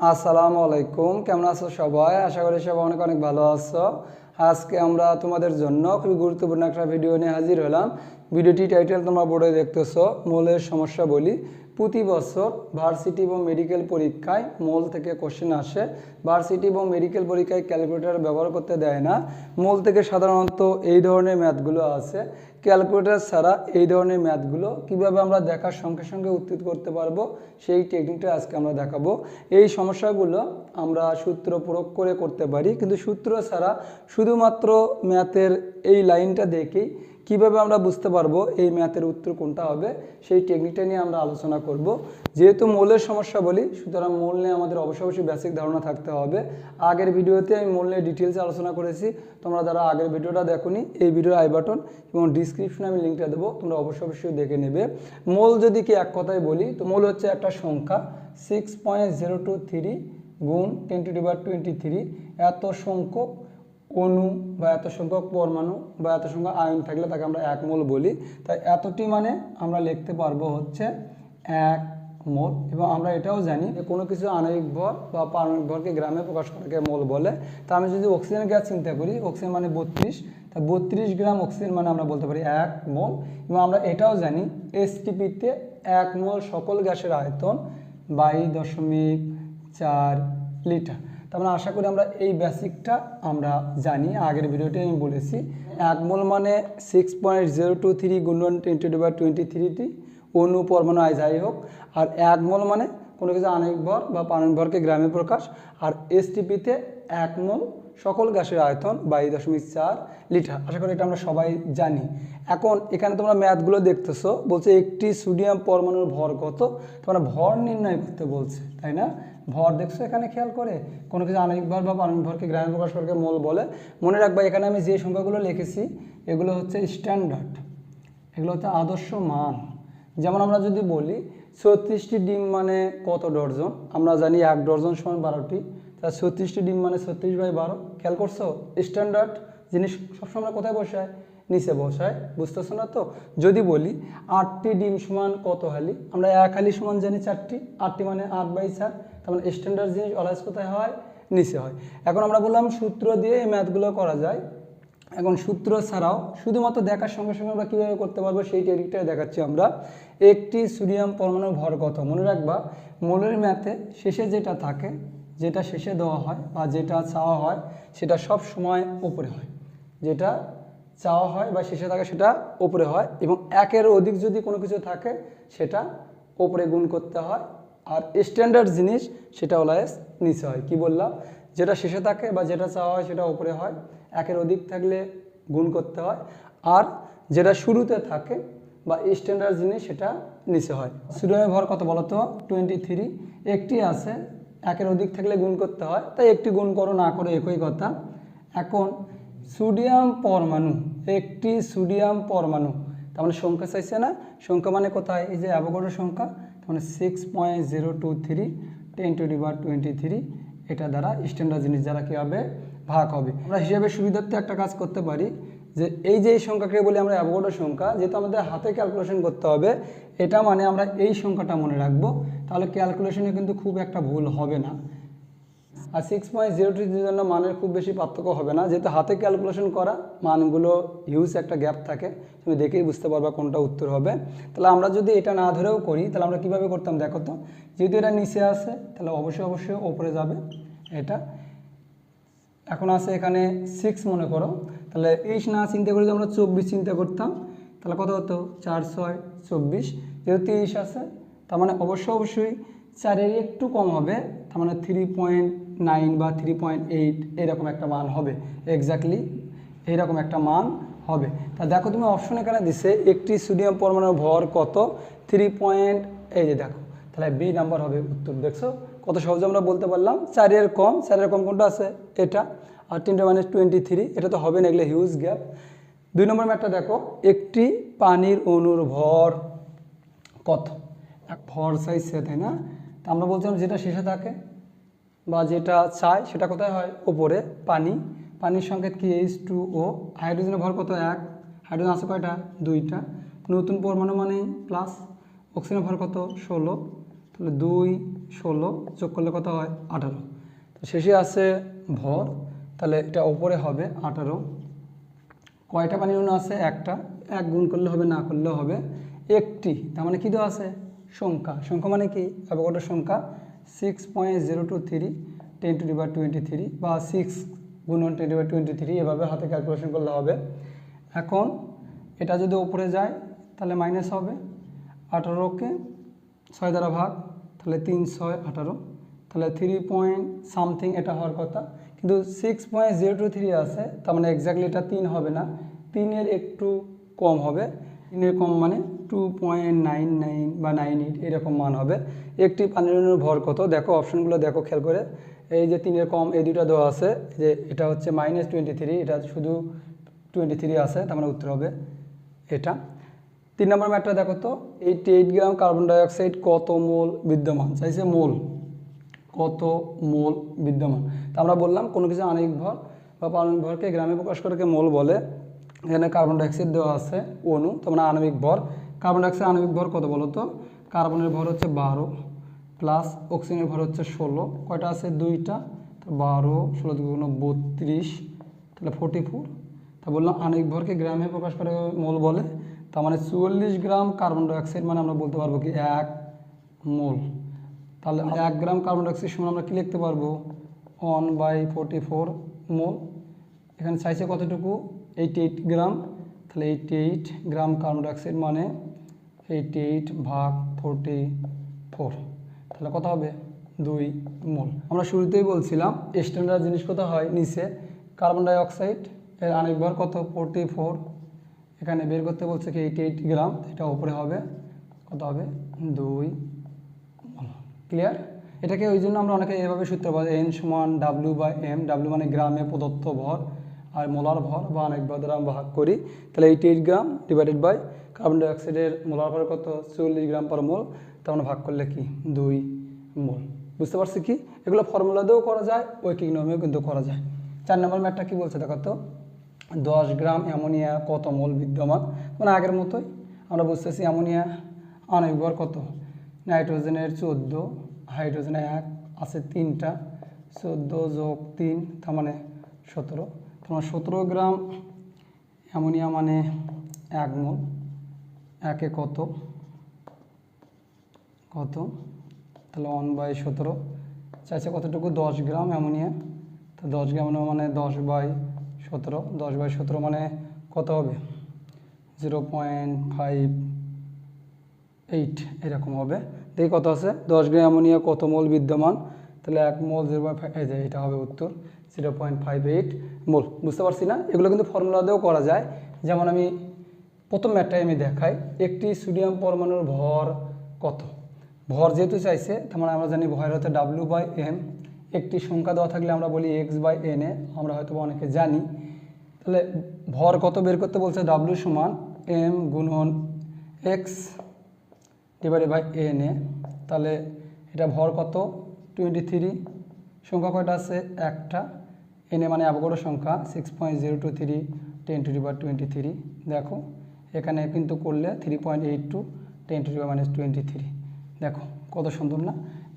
আসসালামু আলাইকুম। কেমন আছো সবাই? আশা করি সবাই অনেক অনেক ভালো আছো। আজকে আমরা তোমাদের জন্য খুবই গুরুত্বপূর্ণ একটা ভিডিও নিয়ে হাজির হলাম। ভিডিওটি টাইটেল তোমরা বোর্ডে দেখতেছো, মূলের সমস্যা বলি প্রতি বছর ভার্সিটি এবং মেডিকেল পরীক্ষায় মোল থেকে কোশ্চেন আসে। ভার্সিটি এবং মেডিকেল পরীক্ষায় ক্যালকুলেটর ব্যবহার করতে দেয় না। মোল থেকে সাধারণত এই ধরনের ম্যাথগুলো আছে। ক্যালকুলেটর ছাড়া এই ধরনের ম্যাথগুলো কীভাবে আমরা দেখার সঙ্গে সঙ্গে উত্তর করতে পারব, সেই টেকনিকটা আজকে আমরা দেখাবো। এই সমস্যাগুলো আমরা সূত্র প্রয়োগ করে করতে পারি, কিন্তু সূত্র ছাড়া শুধুমাত্র ম্যাথের এই লাইনটা দেখেই কীভাবে আমরা বুঝতে পারব এই ম্যাথের উত্তর কোনটা হবে, সেই টেকনিকটা নিয়ে আমরা আলোচনা করব। যেহেতু মৌলের সমস্যা বলি, সুতরাং মৌল নিয়ে আমাদের অবশ্যই অবশ্যই বেসিক ধারণা থাকতে হবে। আগের ভিডিওতে আমি মৌল নিয়ে ডিটেলসে আলোচনা করেছি, তোমরা যারা আগের ভিডিওটা দেখোনি, এই ভিডিওর আই বাটন এবং ডিসক্রিপশনে আমি লিঙ্কটা দেবো, তোমরা অবশ্যই অবশ্যই দেখে নেবে। মৌল যদি কি এক কথায় বলি, তো মৌল হচ্ছে একটা সংখ্যা six point zero two three গুণ টেন টু টোয়েন্টি থ্রি এত সংখ্যক অণু বা এত সংখ্যক পরমাণু বা এত সংখ্যক আয়ন থাকলে তাকে আমরা এক মোল বলি। তাই এতটি মানে আমরা লিখতে পারব হচ্ছে এক মোল। এবং আমরা এটাও জানি যে কোনো কিছু আণবিক ভর বা পারমাণবিক ভরকে গ্রামে প্রকাশ করাকে মোল বলে। তা আমি যদি অক্সিজেন গ্যাস চিন্তা করি, অক্সিজেন মানে বত্রিশ। তা বত্রিশ গ্রাম অক্সিজেন মানে আমরা বলতে পারি এক মোল। এবং আমরা এটাও জানি এসটিপিতে এক মোল সকল গ্যাসের আয়তন বাইশ দশমিক চার লিটার। মানে আশা করি আমরা এই বেসিকটা আমরা জানি। আগের ভিডিওতে আমি বলেছি, এক মোল মানে six point zero two three গুণন টোয়েন্টি টু বাই টোয়েন্টি থ্রিটি অনু পরমাণু আয় যাই হোক, আর এক মোল মানে কোনো কিছু আণবিক ভর বা পারমাণবিক ভরকে গ্রামে প্রকাশ, আর এসটিপিতে এক মোল সকল গ্যাসের আয়তন বাইশ দশমিক চার লিটার। আশা করি এটা আমরা সবাই জানি। এখন এখানে তোমরা ম্যাথগুলো দেখতেছো, বলছে একটি সোডিয়াম পরমাণুর ভর কত? তোমরা ভর নির্ণয় করতে বলছে, তাই না? ভর দেখছ এখানে খেয়াল করে? কোনো কিছু আণবিক ভর বা পারমাণবিক ভরকে প্রকাশ করকে মোল বলে। মনে রাখবা, এখানে আমি যে সংখ্যাগুলো লিখেছি, এগুলো হচ্ছে স্ট্যান্ডার্ড এগুলো হচ্ছে আদর্শ মান। যেমন আমরা যদি বলি, ছত্রিশটি ডিম মানে কত ডর্জন? আমরা জানি এক ডর্জন সমান বারোটি। তা ছত্রিশটি ডিম মানে ছত্রিশ বাই বারো। খেয়াল করছ? স্ট্যান্ডার্ড জিনিস সবসময় কোথায় বসায় নিচে বসায় বুঝতেছো না তো? যদি বলি, আটটি ডিম সমান কত হালি? আমরা এক হালি সমান জানি চারটি। আটটি মানে আট বাই চার। তার স্ট্যান্ডার্ড জিনিস অলওয়েজ কোথায় হয়? নিচে হয়। এখন আমরা বললাম সূত্র দিয়ে এই ম্যাথগুলো করা যায়। এখন সূত্র ছাড়াও শুধুমাত্র দেখার সঙ্গে সঙ্গে আমরা কীভাবে করতে পারব সেই টেকনিকটাই দেখাচ্ছি আমরা। একটি সোডিয়াম পরমাণুর ভর কত মনে রাখবা, মোলের ম্যাথে শেষে যেটা থাকে, যেটা শেষে দেওয়া হয় বা যেটা চাওয়া হয়, সেটা সব সময় উপরে হয়। যেটা চাওয়া হয় বা শেষে থাকে, সেটা উপরে হয় এবং একের অধিক যদি কোনো কিছু থাকে, সেটা ওপরে গুণ করতে হয়। আর স্ট্যান্ডার্ড জিনিস সেটা ওলাইস নিচে হয়। কি বললাম? যেটা শেষে থাকে বা যেটা চাওয়া হয় সেটা ওপরে হয়। একের অধিক থাকলে গুণ করতে হয়। আর যেটা শুরুতে থাকে বা স্ট্যান্ডার্ড জিনিস সেটা নিচে হয়। সোডিয়ামের ভর কত বলো তো? টোয়েন্টি থ্রি একটি আছে, একের অধিক থাকলে গুণ করতে হয়। তাই একটি গুণ করো, না করো, একই কথা। এখন সোডিয়াম পরমাণু, একটি সোডিয়াম পরমাণু, তার মানে সংখ্যা চাইছে না? সংখ্যা মানে কোথায়? এই যে অ্যাভোগাড্রো সংখ্যা মানে six point zero two three ten to the power twenty three এটা দ্বারা স্ট্যান্ডার্ড জিনিস দ্বারা কী হবে ভাগ হবে। আমরা হিসাবে সুবিধার্থে একটা কাজ করতে পারি যে এই যে এই সংখ্যাকে বলি আমরা অ্যাভোগাড্রো সংখ্যা, যেহেতু আমাদের হাতে ক্যালকুলেশন করতে হবে, এটা মানে আমরা এই সংখ্যাটা মনে রাখব, তাহলে ক্যালকুলেশনে কিন্তু খুব একটা ভুল হবে না। আর সিক্স পয়েন্ট জিরো টুর জন্য মানের খুব বেশি পার্থক্য হবে না। যেহেতু হাতে ক্যালকুলেশন করা, মানগুলো হিউজ একটা গ্যাপ থাকে, তুমি দেখেই বুঝতে পারবা কোনটা উত্তর হবে। তাহলে আমরা যদি এটা না ধরেও করি, তাহলে আমরা কীভাবে করতাম দেখো তো? যেহেতু এটা নিচে আসে তাহলে অবশ্যই অবশ্যই ওপরে যাবে এটা। এখন আছে এখানে সিক্স মনে করো। তাহলে এইচ না চিন্তা করে যদি আমরা চব্বিশ চিন্তা করতাম, তাহলে কত হতো? চার ছয় চব্বিশ। যেহেতু তেইশ আছে, তার মানে অবশ্যই অবশ্যই চারের একটু কম হবে, তার মানে থ্রি পয়েন্ট নাইন বা থ্রি পয়েন্ট এইট এরকম একটা মান হবে। এক্স্যাক্টলি এইরকম একটা মান হবে। তা দেখো তুমি অপশন এখানে দিছে, একটি সোডিয়াম পরমাণুর ভর কত? থ্রি পয়েন্ট এই যে দেখো, তাহলে বি নাম্বার হবে উত্তর, দেখছ? কত সহজে আমরা বলতে পারলাম? চারের কম চারের কম কোনটা আছে? এটা। আর তিনটে মানে টোয়েন্টি থ্রি এটা তো হবে না, এগুলো হিউজ গ্যাপ দুই নম্বর ম্যাটটা দেখো, একটি পানির অণুর ভর কত? ভর চাইছে তাই না? তা আমরা বলছিলাম যেটা শেষে থাকে বা যেটা চাই সেটা কোথায় হয়? ওপরে, পানি। পানির সংকেত কি? এইচ টু ও হাইড্রোজেনের ভর কত? এক। হাইড্রোজেন আছে কয়টা? দুইটা। নতুন পরমাণু মানে প্লাস। অক্সিজেনের ভর কত? ষোলো। তাহলে দুই, ষোলো যোগ করলে কত হয়? আঠারো। তো শেষে আছে ভর। তাহলে এটা ওপরে হবে আঠারো। কয়টা পানির অণু আছে? একটা। এক গুণ করলে হবে, না করলেও হবে। একটি। তার মানে কী দেওয়া আছে? সংখ্যা। সংখ্যা মানে কি? অ্যাভোগাড্রোর সংখ্যা six point zero two three ten to the power twenty three বা সিক্স গুণন ten the power twenty three এভাবে হাতে ক্যালকুলেশন করলে হবে। এখন এটা যদি ওপরে যায়, তাহলে মাইনাস হবে। আঠারোকে ছয় দ্বারা ভাগ, তাহলে তিন ছয় আঠারো। তাহলে থ্রি পয়েন্ট সামথিং এটা হওয়ার কথা। কিন্তু six point zero two three আছে, তার মানে এক্স্যাক্টলি এটা তিন হবে না। তিনের একটু কম হবে। তিনের কম মানে টু পয়েন্ট নাইন নাইন বা নাইন এইট এরকম মান হবে। একটি পানির ভর কত? দেখো, অপশনগুলো দেখো, খেয়াল করে। এই যে তিনের কম, এই দুটো দেওয়া আছে, যে এটা হচ্ছে মাইনাস টোয়েন্টি থ্রি এটা শুধু টোয়েন্টি থ্রি আছে, তার মানে উত্তর হবে এটা। তিন নম্বর ম্যাটটা দেখো তো eighty eight gram carbon dioxide কত মোল বিদ্যমান? চাইছে মোল। কত মোল বিদ্যমান? তা আমরা বললাম, কোনো কিছু আণবিক ভর বা পারমাণবিক ভরকে গ্রামে প্রকাশ করে মোল বলে। এখানে কার্বন ডাইঅক্সাইড দেওয়া আছে, অণু, তার মানে আণবিক ভর। কার্বন ডাইঅক্সাইড আণবিক ভর কত বলো তো? কার্বনের ভর হচ্ছে বারো প্লাস অক্সিজেনের ভর হচ্ছে ষোলো। কয়টা আছে? দুইটা। তো বারো, ষোলো দুগুণ বত্রিশ, তাহলে ফোর্টি ফোর তা বললাম আণবিক ভরকে গ্রামে প্রকাশ করে মোল বলে। তার মানে চুয়াল্লিশ গ্রাম কার্বন ডাইঅক্সাইড মানে আমরা বলতে পারব কি এক মোল। তাহলে এক গ্রাম কার্বন ডাইঅক্সাইড সমান আমরা কী লিখতে পারব? One by forty four mole. এখানে চাইছে কতটুকু? Eighty eight gram. তাহলে eighty eight gram carbon dioxide মানে এইটি এইট ভাগ ফোরটি ফোর তাহলে কত হবে? দুই মোল। আমরা শুরুতেই বলছিলাম স্ট্যান্ডার্ড জিনিস কত হয়? নিচে কার্বন ডাইঅক্সাইড এর আণবিক ভর কত? ফোরটি ফোর এখানে বের করতে বলছে কি এইটি এইট গ্রাম এটা উপরে হবে। কত হবে? দুই ক্লিয়ার এটাকে ওই জন্য আমরা অনেকে এভাবে সূত্র পাই এন সমান ডাব্লিউ বাই এম ডাব্লিউ মানে গ্রামে প্রদত্ত ভর। আর মোলার ভর বা অনেক আমরা ভাগ করি, তাহলে eighty eight gram divided by carbon ডাইঅক্সাইডের molar ভর কত? চল্লিশ গ্রাম পার মোল তার মানে ভাগ করলে কি? দুই মোল। বুঝতে পারছি কি? এগুলো ফর্মুলা দিয়েও করা যায় ঐকিক নিয়মেও কিন্তু করা যায়। চার নম্বর ম্যাটটা কী বলছে দেখো তো? দশ গ্রাম অ্যামোনিয়া কত মোল বিদ্যমান? মানে আগের মতোই, আমরা বুঝতেছি অ্যামোনিয়া ভর কত? নাইট্রোজেনের চোদ্দ হাইড্রোজেনের এক, আছে তিনটা, চোদ্দ যোগ তিন, তার মানে সতেরো। তোমার সতেরো গ্রাম অ্যামোনিয়া মানে এক মোল, একে কত? কত? তাহলে ওয়ান বাই সতেরো। চাইছে কতটুকু? দশ গ্রাম অ্যামোনিয়া। তো দশ গ্রাম মানে দশ বাই সতেরো। দশ বাই সতেরো মানে কত হবে? জিরো পয়েন্ট ফাইভ এইট এরকম হবে। দেখি কত আছে? দশ গ্রাম অ্যামোনিয়া কত মোল বিদ্যমান? তাহলে এক মোল জিরো পয়েন্ট এটা হবে উত্তর। Zero point five eight mole, বুঝতে পারছি না? এগুলো কিন্তু ফর্মুলা দিয়েও করা যায়। যেমন আমি প্রথম ম্যাটটাই আমি দেখাই, একটি সোডিয়াম পরমাণুর ভর কত? ভর যেহেতু চাইছে, তার মানে আমরা জানি ভয়ের হচ্ছে ডাব্লিউ বাই এম একটি সংখ্যা দেওয়া থাকলে আমরা বলি এক্স বাই এন এ, আমরা হয়তো অনেকে জানি। তাহলে ভর কত বের করতে বলছে? ডাব্লিউ সমান এম গুণন X divided by N A. তাহলে এটা ভর কত? টোয়েন্টি থ্রি সংখ্যা কয়টা আছে? একটা। এন মানে অ্যাভোগাড্রো সংখ্যা six point zero two three ten to the power twenty three দেখো, এখানে কিন্তু করলে three point eight two ten to the power minus twenty three দেখো, কত সুন্দর না?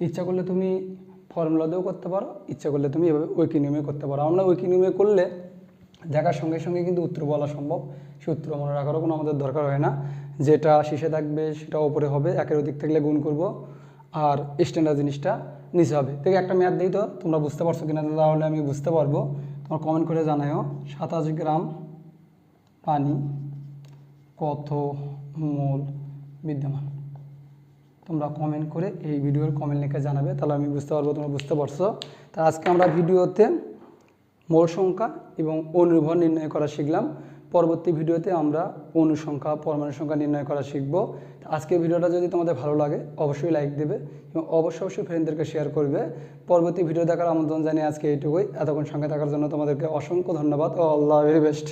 ইচ্ছা করলে তুমি ফর্মুলা দিয়েও করতে পারো, ইচ্ছা করলে তুমি এভাবে ঐকি নিয়মে করতে পারো। আমরা ঐকি নিয়মে করলে দেখার সঙ্গে সঙ্গে কিন্তু উত্তর বলা সম্ভব। সে উত্তর মনে রাখারও কোনো আমাদের দরকার হয় না। যেটা শীষে থাকবে, সেটা ওপরে হবে, একের অধিক থাকলে গুণ করব। আর স্ট্যান্ডার্ড জিনিসটা নিচে হবে। দেখে একটা ম্যাথ দিই তো, তোমরা বুঝতে পারছ কিনা? তাহলে আমি বুঝতে পারব। তোমার কমেন্ট করে জানাও সাতাশ গ্রাম পানি কত মোল বিদ্যমান? তোমরা কমেন্ট করে এই ভিডিওর কমেন্ট লিখে জানাবে, তাহলে আমি বুঝতে পারব, তোমরা বুঝতে পারছ। তা আজকে আমরা ভিডিওতে মোল সংখ্যা এবং অনুর্ভর নির্ণয় করা শিখলাম। পরবর্তী ভিডিওতে আমরা অনুসংখ্যা পরমাণু সংখ্যা নির্ণয় করা শিখব। আজকের ভিডিওটা যদি তোমাদের ভালো লাগে, অবশ্যই লাইক দেবে এবং অবশ্যই অবশ্যই ফ্রেন্ডদেরকে শেয়ার করবে। পরবর্তী ভিডিও দেখার আমন্ত্রণ জানিয়ে আজকে এইটুকুই। এতক্ষণ সঙ্গে থাকার জন্য তোমাদেরকে অসংখ্য ধন্যবাদ। ও আল্লাহ ভেরি বেস্ট